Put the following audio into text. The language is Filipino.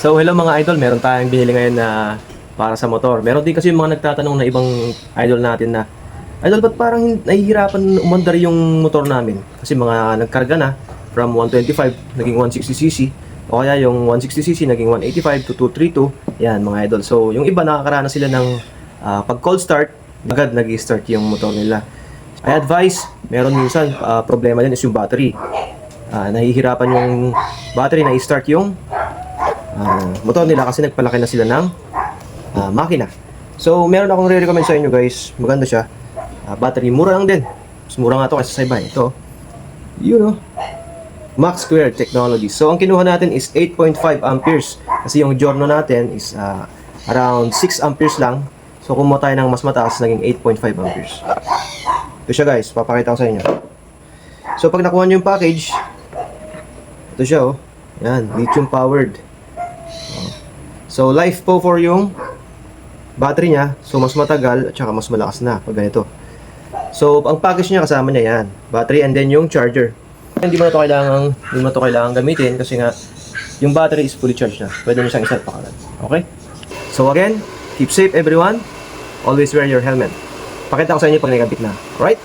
So hello mga idol, meron tayong binili ngayon na para sa motor. Meron din kasi yung mga nagtatanong na ibang idol natin na Idol, ba't parang nahihirapan umandar yung motor namin? Kasi mga nagkarga na from 125 naging 160cc o kaya yung 160cc naging 185 to 232. Yan mga idol. So yung iba nakakaranas sila ng ah, pag cold start, agad nag-start yung motor nila. I advise, meron minsan ah, problema din is yung battery. Ah, nahihirapan yung battery na i-start yung ah, motor nila kasi nagpalaki na sila ng ah, makina. So, meron akong re-recommend sa inyo guys. Maganda siya. Ah, battery, mura lang din. Mas mura nga to kaysa sa iba. eh. Ito. Yun oh. Max Square Technology. So, ang kinuha natin is 8.5 amperes. Kasi yung Giorno natin is ah, around 6 amperes lang. So, kumuha tayo ng mas mataas, naging 8.5 amperes. Ito siya guys, papakita ko sa inyo. So, pag nakuha nyo yung package, ito siya oh. Yan, lithium powered. So, life po for yung battery niya. So, mas matagal at saka mas malakas na pag ganito. So, ang package niya kasama niya yan. Battery and then yung charger. Hindi mo na to kailangan, hindi mo na to kailangan gamitin kasi nga yung battery is fully charged na. Pwede mo siyang iset pa. Okay? So again, keep safe everyone. Always wear your helmet. Pakita ko sa inyo pag nakabit na. Alright?